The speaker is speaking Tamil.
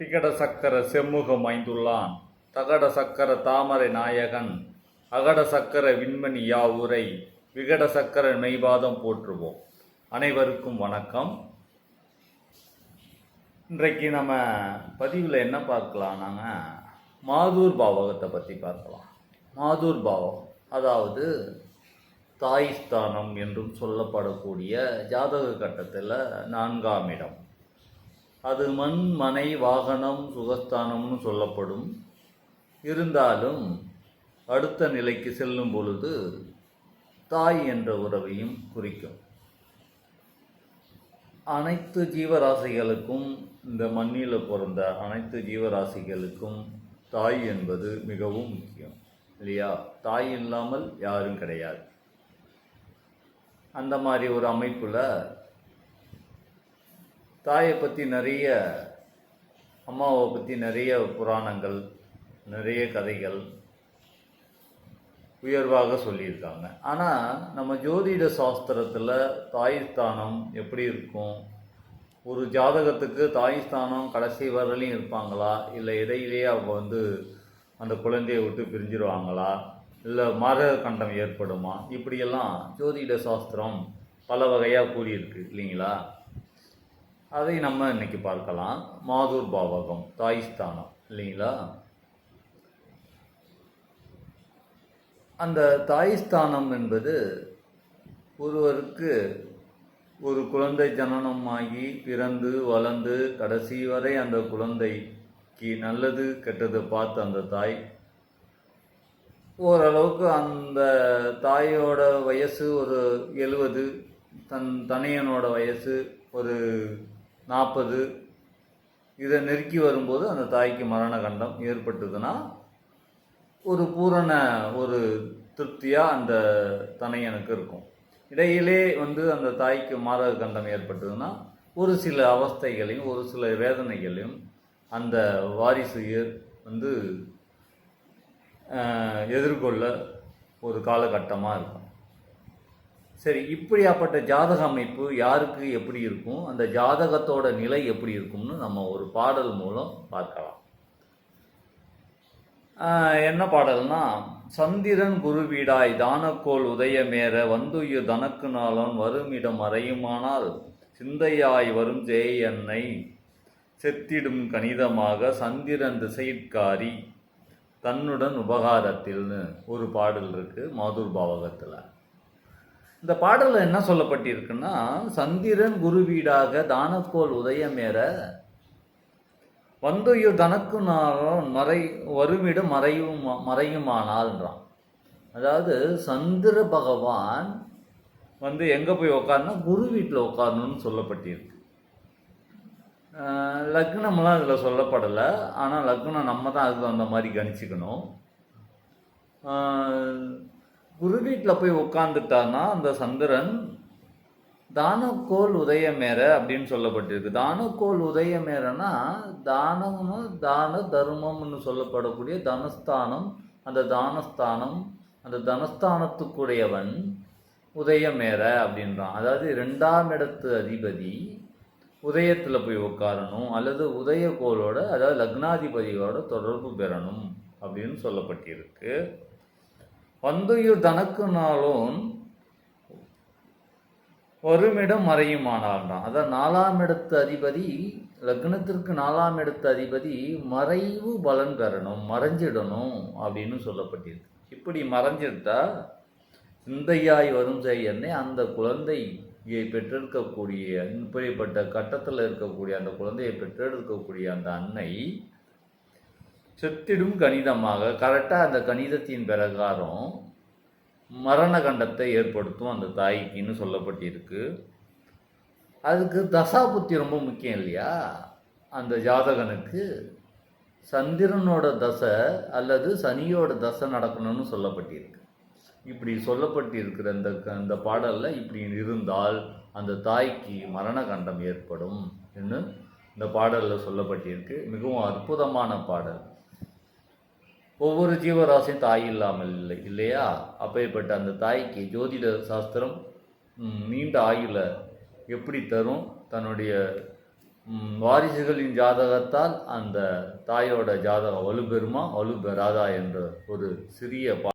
திகட சக்கர செம்முகம் ஐந்துள்ளான். தகட சக்கர தாமரை நாயகன் அகட சக்கர விண்மணி யாவுரை விகட சக்கர மெய்வாதம் போற்றுவோம். அனைவருக்கும் வணக்கம். இன்றைக்கு நம்ம பதிவில் என்ன பார்க்கலாம் நாங்கள் மாதூர் பாவகத்தை பற்றி பார்க்கலாம். மாதூர் பாவகம் அதாவது தாய் ஸ்தானம் என்றும் சொல்லப்படக்கூடிய ஜாதக கட்டத்தில் நான்காம் இடம். அது மண் மனை வாகனம் சுகஸ்தானம்னு சொல்லப்படும். இருந்தாலும் அடுத்த நிலைக்கு செல்லும் பொழுது தாய் என்ற உறவையும் குறிக்கும். அனைத்து ஜீவராசிகளுக்கும் இந்த மண்ணில் பிறந்த அனைத்து ஜீவராசிகளுக்கும் தாய் என்பது மிகவும் முக்கியம் இல்லையா? தாய் இல்லாமல் யாரும் கிடையாது. அந்த மாதிரி ஒரு அமைப்பில் தாயை பற்றி நிறைய அம்மாவை பற்றி நிறைய புராணங்கள் நிறைய கதைகள் உயர்வாக சொல்லியிருக்காங்க. ஆனால் நம்ம ஜோதிட சாஸ்திரத்தில் தாய்ஸ்தானம் எப்படி இருக்கும்? ஒரு ஜாதகத்துக்கு தாய்ஸ்தானம் கடைசி வரலையும் இருப்பாங்களா? இல்லை இடையிலேயே அவங்க வந்து அந்த குழந்தையை விட்டு பிரிஞ்சிருவாங்களா? இல்லை மர கண்டம் ஏற்படுமா? இப்படியெல்லாம் ஜோதிட சாஸ்திரம் பல வகையாக கூறியிருக்கு இல்லைங்களா? அதை நம்ம இன்னைக்கு பார்க்கலாம். மாதூர் பாவகம் தாய்ஸ்தானம் இல்லைங்களா? அந்த தாய் ஸ்தானம் என்பது ஒருவருக்கு ஒரு குழந்தை ஜனனமாகி பிறந்து வளர்ந்து கடைசி வரை அந்த குழந்தைக்கு நல்லது கெட்டது பார்த்து அந்த தாய் ஓரளவுக்கு அந்த தாயோட வயசு ஒரு எழுவது தன் தனையனோட வயசு ஒரு நாற்பது. இதை நெருக்கி வரும்போது அந்த தாய்க்கு மரண கண்டம் ஏற்பட்டதுன்னா ஒரு பூரண ஒரு திருப்தியாக அந்த தனையனுக்கு இருக்கும். இடையிலே வந்து அந்த தாய்க்கு மாரக கண்டம் ஏற்பட்டதுன்னா ஒரு சில அவஸ்தைகளையும் ஒரு சில வேதனைகளையும் அந்த வாரிசு வந்து எதிர்கொள்ள ஒரு காலகட்டமாக இருக்கும். சரி இப்படியாப்பட்ட ஜாதக அமைப்பு யாருக்கு எப்படி இருக்கும்? அந்த ஜாதகத்தோட நிலை எப்படி இருக்கும்னு நம்ம ஒரு பாடல் மூலம் பார்க்கலாம். என்ன பாடல்னா சந்திரன் குருவீடாய் தானக்கோள் உதயமேற வந்துயிர் தனக்கு நாளன் வருமிடம் அறையுமானால் சிந்தையாய் வரும் ஜெயன்னை செத்திடும் கணிதமாக சந்திரன் திசையிற்காரி தன்னுடன் உபகாரத்தில்னு ஒரு பாடல் இருக்குது மாதுர் பாவகத்தில். இந்த பாடலில் என்ன சொல்லப்பட்டிருக்குன்னா சந்திரன் குருவீடாக தானக்கோள் உதயமேற வந்துயிர் தனக்கு நாரம் மறை வருமிடம் மறையும் மறையுமானால்ன்றான் அதாவது சந்திர பகவான் வந்து எங்கே போய் உக்காருனா குரு வீட்டில் உட்காரணும்னு சொல்லப்பட்டிருக்கு. லக்னம்லாம் இதில் சொல்லப்படலை. ஆனால் லக்னம் நம்ம தான் அதுக்கு அந்த மாதிரி கணிச்சுக்கணும். குரு வீட்டில் போய் உட்காந்துட்டான்னா அந்த சந்திரன் தானக்கோல் உதயமேற அப்படின்னு சொல்லப்பட்டிருக்கு. தானக்கோல் உதயமேறனா தானம்னு தான தர்மம்னு சொல்லப்படக்கூடிய தனஸ்தானம் அந்த தானஸ்தானம் அந்த தனஸ்தானத்துக்குடையவன் உதயமேற அப்படின்றான். அதாவது ரெண்டாம் இடத்து அதிபதி உதயத்தில் போய் உட்காரணும் அல்லது உதயக்கோளோட அதாவது லக்னாதிபதியோட தொடர்பு பெறணும் அப்படின்னு சொல்லப்பட்டிருக்கு. வந்துயு தனக்கு நாளும் வருமிடம் மறையுமானால்தான். அதான் நாலாம் இடத்து அதிபதி லக்னத்திற்கு நாலாம் இடத்து அதிபதி மறைவு பலன் பெறணும் மறைஞ்சிடணும் அப்படின்னு சொல்லப்பட்டிருக்கு. இப்படி மறைஞ்சிட்டா சிந்தையாய் வரும் செய்யன்னே அந்த குழந்தையை பெற்றெடுக்கக்கூடிய இப்படிப்பட்ட கட்டத்தில் இருக்கக்கூடிய அந்த குழந்தையை பெற்றெடுக்கக்கூடிய அந்த அன்னை செத்திடும் கணிதமாக கரெக்டாக அந்த கணிதத்தின் பிரகாரம் மரண கண்டத்தை ஏற்படுத்தும் அந்த தாய்க்குன்னு சொல்லப்பட்டிருக்கு. அதுக்கு தசாபுத்தி ரொம்ப முக்கியம் இல்லையா? அந்த ஜாதகனுக்கு சந்திரனோட தசை அல்லது சனியோட தசை நடக்கணும்னு சொல்லப்பட்டிருக்கு. இப்படி சொல்லப்பட்டிருக்கிற அந்த அந்த பாடலில் இப்படி இருந்தால் அந்த தாய்க்கு மரண கண்டம் ஏற்படும். என்று இந்த பாடலில் சொல்லப்பட்டிருக்கு. மிகவும் அற்புதமான பாடல். ஒவ்வொரு ஜீவராசியும் தாய் இல்லாமல் இல்லை இல்லையா? அப்பேற்பட்ட அந்த தாய்க்கு ஜோதிட சாஸ்திரம் நீண்ட ஆயுள எப்படி தரும்? தன்னுடைய வாரிசுகளின் ஜாதகத்தால் அந்த தாயோட ஜாதகம் வலுப்பெறுமா? வலுப்பெறாதா? என்ற ஒரு சிறிய பா